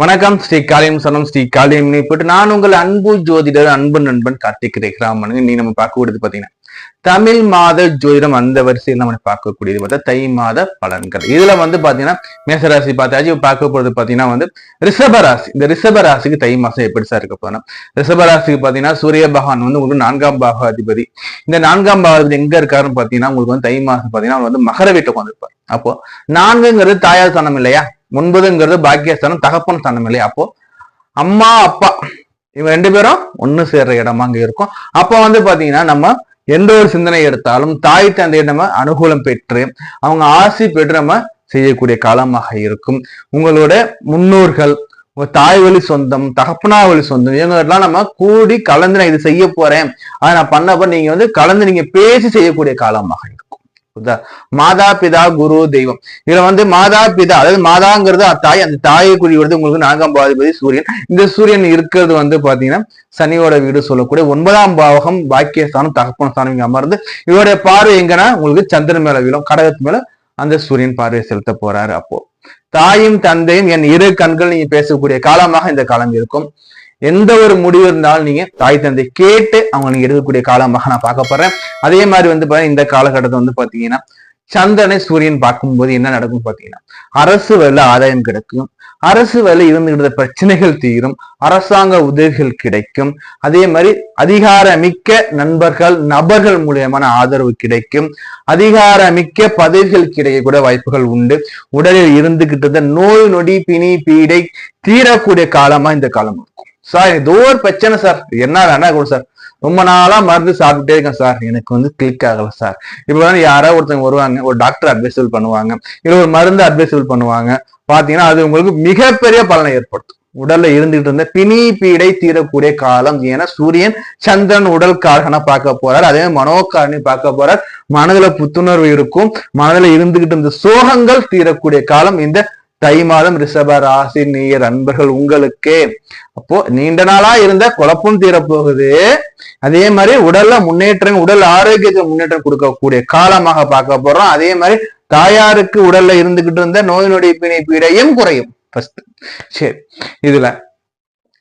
வணக்கம் ஸ்ரீ காளியம் சனம் ஸ்ரீ காளியம் போட்டு நான் உங்கள் அன்பு ஜோதிடர் அன்பு நண்பன் கார்த்திக் ரேகராமன். நீ நம்ம பார்க்கக்கூடியது பாத்தீங்கன்னா தமிழ் மாத ஜோதிடம் அந்த வரிசையில் நம்ம பார்க்கக்கூடியது பார்த்தா தை மாத பலன்கள். இதுல வந்து பாத்தீங்கன்னா மேசராசி பார்த்தாச்சு. பார்க்க போறது பாத்தீங்கன்னா வந்து ரிஷபராசி இந்த ரிஷபராசிக்கு தை மாசம் எப்படி சார் இருக்க போனா ரிஷபராசிக்கு பாத்தீங்கன்னா சூரிய பகவான் வந்து உங்களுக்கு நான்காம் பாகாதிபதி. இந்த நான்காம் பாகாதிபதி எங்க இருக்காருன்னு பாத்தீங்கன்னா உங்களுக்கு வந்து தை மாசம் பாத்தீங்கன்னா வந்து மகர வீட்டை வந்திருப்பார். அப்போ நான்குங்கிறது தாயார் ஸ்தானம் இல்லையா? ஒன்பதுங்கிறது பாக்கியஸ்தானம் தகப்பன் ஸ்தானம் இல்லையா? அப்போ அம்மா அப்பா இவங்க ரெண்டு பேரும் ஒன்று சேர்ற இடமா அங்க இருக்கும். அப்போ வந்து பாத்தீங்கன்னா நம்ம எந்த ஒரு சிந்தனை எடுத்தாலும் தாய் தந்தையை நம்ம அனுகூலம் பெற்று அவங்க ஆசி பெற்று நம்ம செய்யக்கூடிய காலமாக இருக்கும். உங்களோட முன்னோர்கள் உங்க தாய் வழி சொந்தம் தகப்பனா வழி சொந்தம் இவங்கெல்லாம் நம்ம கூடி கலந்து நான் இது செய்ய போறேன். அதை நான் பண்ணப்ப நீங்க வந்து கலந்து நீங்க பேசி செய்யக்கூடிய காலமாக இருக்கும். புரியுதா? மாதா பிதா குரு தெய்வம். இதுல வந்து மாதா பிதா அதாவது மாதாங்கிறது தாய் அந்த தாயை குறி உங்களுக்கு நான்காம் பாதிபதி சூரியன். இந்த சூரியன் இருக்கிறது வந்து பாத்தீங்கன்னா சனியோட வீடு சொல்லக்கூடிய ஒன்பதாம் பாவகம் பாக்கியஸ்தானம் தகப்பன ஸ்தானம் இங்க அமர்ந்து இவருடைய பார்வை எங்கன்னா உங்களுக்கு சந்திரன் மேல விழும் கடகத்து மேல அந்த சூரியன் பார்வையை செலுத்த போறாரு அப்போ. தாயும் தந்தையும் என் இரு கண்கள் நீங்க பேசக்கூடிய காலமாக இந்த காலம் இருக்கும். எந்த ஒரு முடிவு இருந்தாலும் நீங்க தாய் தந்தை கேட்டு அவங்க நீங்க எடுக்கக்கூடிய காலமாக நான் பார்க்க போறேன். அதே மாதிரி வந்து பாத்தீங்கன்னா இந்த காலகட்டத்தை வந்து பாத்தீங்கன்னா சந்திரனை சூரியன் பார்க்கும்போது என்ன நடக்கும் பாத்தீங்கன்னா அரசு வேலை ஆதாயம் கிடைக்கும். அரசு வேலை இருந்துகிட்ட பிரச்சனைகள் தீரும். அரசாங்க உதவிகள் கிடைக்கும். அதே மாதிரி அதிகாரமிக்க நண்பர்கள் நபர்கள் மூலியமான ஆதரவு கிடைக்கும். அதிகாரமிக்க பதவிகள் கிடைக்கக்கூடிய வாய்ப்புகள் உண்டு. உடலில் இருந்துகிட்டு நோய் நொடி பிணி பீடை தீரக்கூடிய காலமா இந்த காலம்? இருக்கும் சார் ஏதோ ஒரு பிரச்சனை சார். என்ன வேணா கூட சார். ரொம்ப நாளா மருந்து சாப்பிட்டுட்டே இருக்கேன் சார். எனக்கு வந்து கிளிக் ஆகல சார். இப்போ வந்து யாராவது ஒருத்தவங்க வருவாங்க. ஒரு டாக்டர் அட்வைசபிள் பண்ணுவாங்க. இல்லை ஒரு மருந்து அட்வைசபிள் பண்ணுவாங்க. பாத்தீங்கன்னா அது உங்களுக்கு மிகப்பெரிய பலனை ஏற்படுத்தும். உடல்ல இருந்துகிட்டு இருந்த பிணி பீடை தீரக்கூடிய காலம் ஏன்னா சூரியன் சந்திரன் உடல் காரகனா பார்க்க போறார். அதே மனோகாரணி பார்க்க போறார். மனதுல புத்துணர்வு இருக்கும். மனதுல இருந்துகிட்டு இருந்த சோகங்கள் தீரக்கூடிய காலம் இந்த தை மாதம் ரிஷப ராசி நீர் அன்பர்கள் உங்களுக்கு. அப்போ நீண்ட நாளா இருந்த குழப்பம் தீரப்போகுது. அதே மாதிரி உடல்ல முன்னேற்றம் உடல் ஆரோக்கியத்தை முன்னேற்றம் கொடுக்கக்கூடிய காலமாக பார்க்க போறோம். அதே மாதிரி தாயாருக்கு உடல்ல இருந்துகிட்டு இருந்த நோய் நொடி பிணை பீடையும் குறையும். ஃபர்ஸ்ட் சரி. இதுல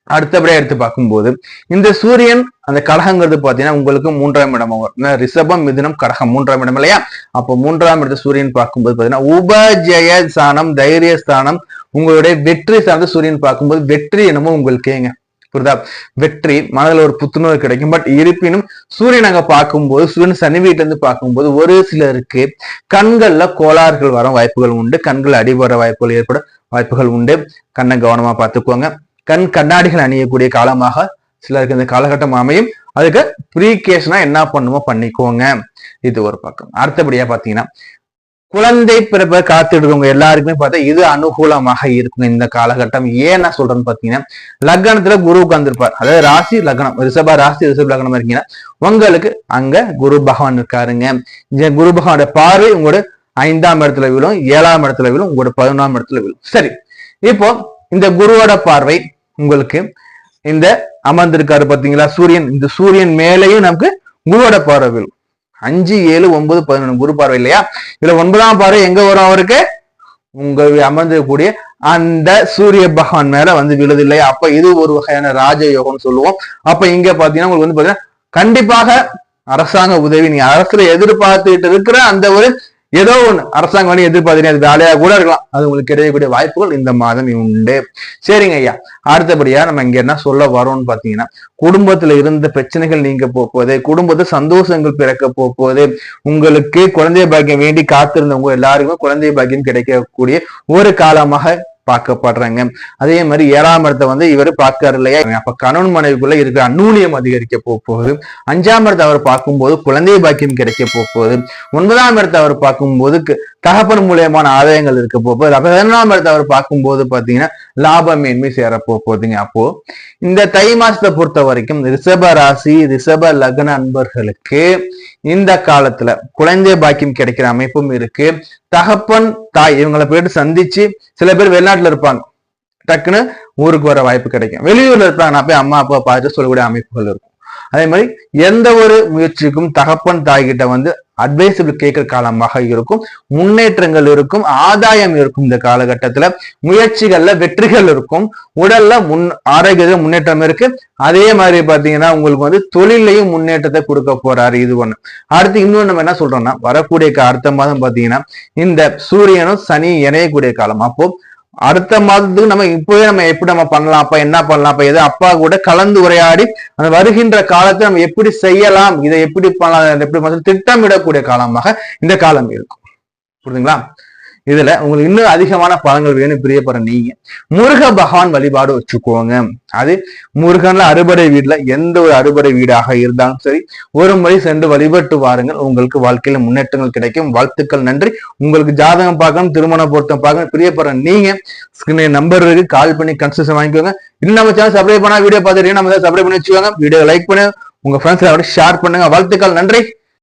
அடுத்தபடியா எடுத்து பார்க்கும்போது இந்த சூரியன் அந்த கடகங்கிறது பாத்தீங்கன்னா உங்களுக்கு மூன்றாம் இடம் ஆகும் ரிஷபம் மிதுனம் கடகம் மூன்றாம் இடம் இல்லையா? அப்போ மூன்றாம் இடத்த சூரியன் பார்க்கும்போது பாத்தீங்கன்னா உபஜய ஸ்தானம் தைரிய ஸ்தானம் உங்களுடைய வெற்றி சார்ந்த சூரியன் பார்க்கும்போது வெற்றி என்னமோ உங்களுக்கேங்க புரியுதா? வெற்றி மனதில் ஒரு புத்துணர்வு கிடைக்கும். பட் இருப்பினும் சூரியன் அங்க பார்க்கும்போது சூரியன் சனி வீட்டுல இருந்து பார்க்கும்போது ஒரு சிலருக்கு கண்கள்ல கோளாறுகள் வர வாய்ப்புகள் உண்டு. கண்கள் அடிபட வாய்ப்புகள் ஏற்பட வாய்ப்புகள் உண்டு. கண்ணை கவனமா பார்த்துக்கோங்க. கண் கண்ணாடிகள் அணியக்கூடிய காலமாக சிலருக்கு இந்த காலகட்டம் அமையும். அதுக்கு ப்ரீகேஷனா என்ன பண்ணுமோ பண்ணிக்கோங்க. இது ஒரு பக்கம். அடுத்தபடியா பாத்தீங்கன்னா குழந்தை பிறப்ப காத்துடுறவங்க எல்லாருக்குமே பார்த்தா இது அனுகூலமாக இருக்கும் இந்த காலகட்டம். ஏன் நான் சொல்றேன்னு பாத்தீங்கன்னா லக்னத்துல குரு உட்கார்ந்துருப்பார். அதாவது ராசி லக்னம் ரிஷபா ராசி ரிஷப லக்னம் இருக்கீங்கன்னா உங்களுக்கு அங்க குரு பகவான் இருக்காருங்க. இந்த குரு பகவானோட பார்வை உங்களோட ஐந்தாம் இடத்துல விழும் ஏழாம் இடத்துல விழும் உங்களோட பதினொன்றாம் இடத்துல விழும். சரி இப்போ இந்த குருவோட பார்வை உங்களுக்கு இந்த அமர்ந்திருக்காரு பாத்தீங்களா சூரியன். இந்த சூரியன் மேலேயும் நமக்கு குருவோட பார்வை விழும். அஞ்சு ஏழு ஒன்பது பதினொன்று குரு பார்வை இல்லையா? இதுல ஒன்பதாம் பார்வை எங்க வரும் அவருக்கு? உங்க அமர்ந்திருக்கக்கூடிய அந்த சூரிய பகவான் மேல வந்து விழுது இல்லையா? அப்ப இது ஒரு வகையான ராஜ யோகம்னு சொல்லுவோம். அப்ப இங்க பாத்தீங்கன்னா உங்களுக்கு வந்து பாத்தீங்கன்னா கண்டிப்பாக அரசாங்க உதவி நீங்க அரசுல எதிர்பார்த்துட்டு இருக்கிற அந்த ஒரு ஏதோ ஒன்று அரசாங்கம் வந்து எதிர்பார்த்தீங்க அது வேலையாக கூட இருக்கலாம். அது உங்களுக்கு கிடைக்கக்கூடிய வாய்ப்புகள் இந்த மாதம் உண்டு. சரிங்க ஐயா. அடுத்தபடியாக நம்ம இங்கே என்ன சொல்ல வரோம்னு பார்த்தீங்கன்னா குடும்பத்தில் இருந்த பிரச்சனைகள் நீங்க போகுது குடும்பத்தில் சந்தோஷங்கள் பிறக்க போகுது உங்களுக்கு குழந்தை பாக்கியம் வேண்டி காத்திருந்தவங்க எல்லாருக்குமே குழந்தை பாக்கியம் கிடைக்கக்கூடிய ஒரு காலமாக பார்க்கப்படுறாங்க. அதே மாதிரி ஏழாம் இடத்தை வந்து இவர் பார்க்காரு இல்லையா? அப்ப கணவன் மனைவிக்குள்ள இருக்கிற அந்நூலியம் அதிகரிக்க போகுது. அஞ்சாம் இடத்தை அவர் பார்க்கும்போது குழந்தை பாக்கியம் கிடைக்க போகுது. ஒன்பதாம் இடத்தை அவர் பார்க்கும்போது தகப்பன் மூலியமான ஆதாயங்கள் இருக்க போகுது. அப்ப பதினொன்றாம் இடத்தை அவர் பார்க்கும்போது பாத்தீங்கன்னா லாபமேன்மை சேர போகுதுங்க. அப்போ இந்த தை மாசத்தை பொறுத்த வரைக்கும் ரிஷப ராசி ரிஷப லக்ன அன்பர்களுக்கு இந்த காலத்துல குழந்தை பாக்கியம் கிடைக்கிற அமைப்பும் இருக்கு. தகப்பன் தாய் இவங்களை போயிட்டு சந்திச்சு சில பேர் வெளிநாட்டுல இருப்பாங்க. டக்குன்னு ஊருக்கு வர வாய்ப்பு கிடைக்கும். வெளியூர்ல இருப்பாங்க. நான் போய் அம்மா அப்பா பார்த்துட்டு சொல்லக்கூடிய அமைப்புகள் இருக்கும். அதே மாதிரி எந்த ஒரு முயற்சிக்கும் தகப்பன் தாய்கிட்ட வந்து அட்வைசபிள் கேட்கிற காலமாக இருக்கும். முன்னேற்றங்கள் இருக்கும். ஆதாயம் இருக்கும் இந்த காலகட்டத்துல. முயற்சிகள்ல வெற்றிகள் இருக்கும். உடல்ல முன் ஆரோக்கியத்துல முன்னேற்றம் இருக்கு. அதே மாதிரி பாத்தீங்கன்னா உங்களுக்கு வந்து தொழிலையும் முன்னேற்றத்தை கொடுக்க போறாரு இது ஒண்ணு. அடுத்து இன்னொன்னு நம்ம என்ன சொல்றோம்னா வரக்கூடிய அடுத்த மாதம் பாத்தீங்கன்னா இந்த சூரியனும் சனி இணையக்கூடிய காலம். அப்போ அடுத்த மாதத்துக்கு நம்ம இப்பவே நம்ம எப்படி நம்ம பண்ணலாம் அப்ப என்ன பண்ணலாம் அப்ப எது அப்பா கூட கலந்து உரையாடி அந்த வருகின்ற காலத்தை நம்ம எப்படி செய்யலாம் இதை எப்படி பண்ணலாம் எப்படி திட்டமிடக்கூடிய காலமாக இந்த காலம் இருக்கும். புரியுதுங்களா இதுல உங்களுக்கு இன்னும் அதிகமான பழங்கள் வேணும் பிரியப்படுற நீங்க. முருக பகவான் வழிபாடு வச்சுக்கோங்க. அது முருகன்ல அறுபடை வீடுல எந்த ஒரு அறுபடை வீடாக இருந்தாலும் சரி ஒரு முறை சென்று வழிபட்டு வாருங்கள். உங்களுக்கு வாழ்க்கையில முன்னேற்றங்கள் கிடைக்கும். வாழ்த்துக்கள் நன்றி. உங்களுக்கு ஜாதகம் பார்க்கணும் திருமண பொருத்தம் பார்க்கணும் பிரியப்படுற நீங்க நம்பர் இருக்கு. கால் பண்ணி கன்சல்டேஷன் வாங்கிக்கோங்க. இன்னும் நம்ம சேனல் சப்ஸ்கிரைப் பண்ணா வீடியோ பார்த்துட்டீங்கன்னா நம்ம சப்ஸ்கிரைப் பண்ணி வச்சுக்கோங்க. வீடியோ லைக் பண்ணி உங்க ஃப்ரெண்ட்ஸ் ஷேர் பண்ணுங்க. வாழ்த்துக்கள் நன்றி.